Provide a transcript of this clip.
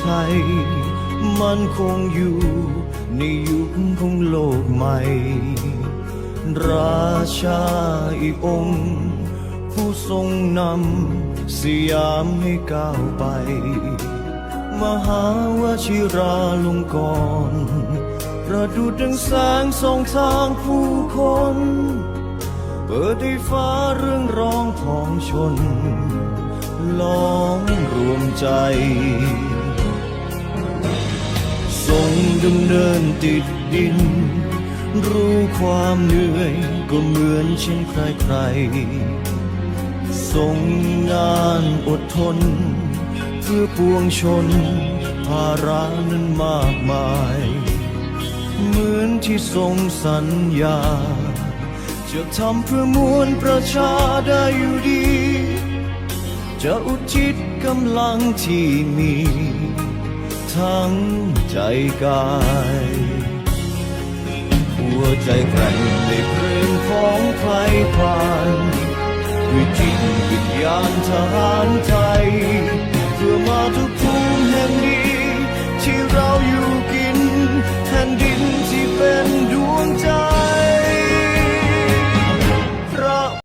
ไทย มันคงอยู่ ในยุคของโลกใหม่ ราชาอีกองค์ ผู้ทรงนำสยามให้ก้าวไป มหาวชิราลงกรประดุจดังแสงส่องทางผู้คน เปิดให้ฟ้าเรื่องร้องของชนล้อมรวมใจ ดำเนินติดดิน รู้ความเหนื่อยก็เหมือนเช่นใครใครๆทรงงานอดทน เพื่อปวงชน ภาระนั้นมากมาย เหมือนที่ทรงสัญญา จะทำเพื่อมวลประชาได้อยู่ดี จะอุทิศกำลังที่มี ทั้งใจกายหัวใจแกร่งในเพลงของไทยผ่านด้วยจิตวิญญาณทหารไทย